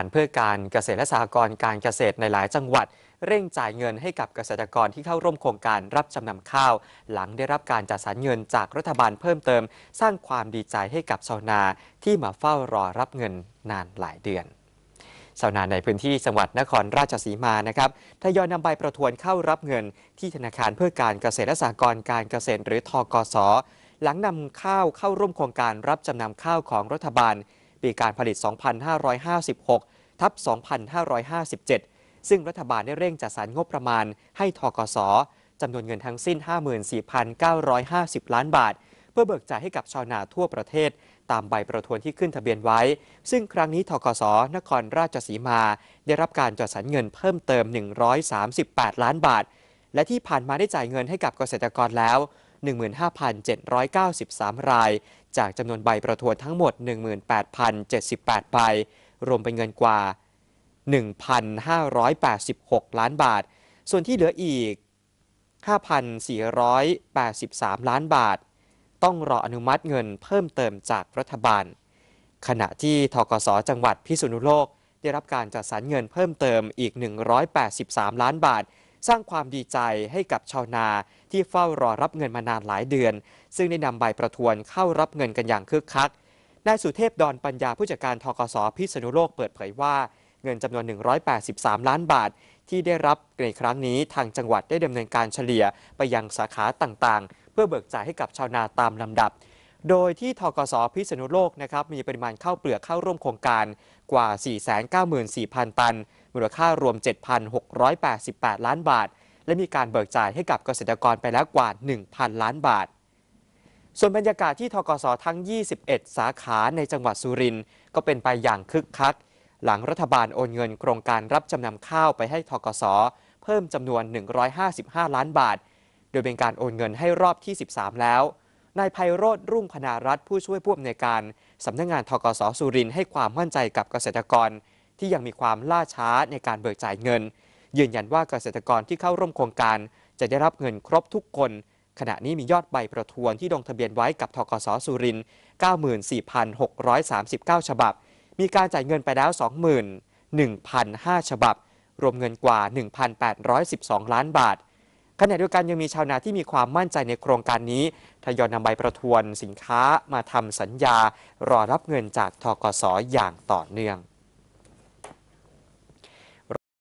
ารเพื่อการเกษตรและสหกรณ์การเกษตรในหลายจังหวัด เร่งจ่ายเงินให้กับเกษตรกรที่เข้าร่วมโครงการรับจำนำข้าว หลังได้รับการจัดสรรเงินจากรัฐบาลเพิ่มเติม สร้างความดีใจให้กับชาวนาที่มาเฝ้ารอรับเงินนานหลายเดือนชาวนาในพื้นที่จังหวัดนครราชสีมานะครับทยอยนำใบประทวนเข้ารับเงิน ที่ธนาคารเพื่อการเกษตรและสหกรณ์การเกษตรหรือทกส หลังนำข้าวเข้าร่วมโครงการรับจำนำข้าวของรัฐบาล ปีการผลิต 2556 ทับ 2557 ซึ่งรัฐบาลได้เร่งจัดสรรงบประมาณให้ทกสจำนวนเงินทั้งสิ้น 54,950 ล้านบาท เพื่อเบิกจ่ายให้กับชาวนาทั่วประเทศ ตามใบประทวนที่ขึ้นทะเบียนไว้ ซึ่งครั้งนี้ทกสนครราชสีมา ได้รับการจัดสรรเงินเพิ่มเติม 138 ล้านบาท และที่ผ่านมาได้จ่ายเงินให้กับเกษตรกรแล้ว 15,793 ราย จากจำนวนใบประทวนทั้งหมด 18,078 ใบ รวมเป็นเงินกว่า 1,586 ล้านบาท ส่วนที่เหลืออีก 5,483 ล้านบาท ต้องรออนุมัติเงินเพิ่มเติมจากรัฐบาล ขณะที่ทกสจังหวัดพิษณุโลกได้รับการจัดสรรเงินเพิ่มเติมอีก 183 ล้านบาท สร้างความดีใจให้กับชาวนาที่เฝ้ารอรับเงินมานานหลายเดือน ซึ่งได้นำใบประทวนเข้ารับเงินกันอย่างคึกคักนายสุเทพดอนปัญญาผู้จัดการทกสพิษณุโลกเปิดเผยว่าเงินจำนวน 183 ล้านบาท ที่ได้รับในครั้งนี้ทางจังหวัดได้ดำเนินการเฉลี่ยไปยังสาขาต่างๆ เพื่อเบิกจ่ายให้กับชาวนาตามลำดับ โดยที่ทกสพิษณุโลกนะครับมีปริมาณข้าวเปลือกเข้าร่วมโครงการกว่า 494,000 ตัน มูลค่ารวม 7,688 ล้านบาท และมีการเบิกจ่ายให้กับเกษตรกรไปแล้วกว่า 1,000 ล้านบาท ส่วนบรรยากาศที่ทกสทั้ง 21 สาขาในจังหวัดสุรินทร์ก็เป็นไปอย่างคึกคัก หลังรัฐบาลโอนเงินโครงการรับจำนำข้าวไปให้ทกสเพิ่มจำนวน 155 ล้านบาท โดยเป็นการโอนเงินให้รอบที่ 13 แล้วนายไพโรธรุ่งพนารัตผู้ช่วยผู้อำนวยการสำนักงงานทกสสุรินทร์ให้ความมั่นใจกับเกษตรกร ที่ยังมีความล่าช้าในการเบิกจ่ายเงิน ยืนยันว่าเกษตรกรที่เข้าร่วมโครงการ จะได้รับเงินครบทุกคน ขณะนี้มียอดใบประทวนที่ลงทะเบียนไว้กับทกสสุรินทร์94,639 ฉบับ มีการจ่ายเงินไปแล้ว 21,005 ฉบับ รวมเงินกว่า 1,812 ล้านบาทขณะเดียวกันยังมีชาวนาที่มีความมั่นใจในโครงการนี้ทยอยนำใบประทวนสินค้ามาทำสัญญา รอรับเงินจากทกสอย่างต่อเนื่อง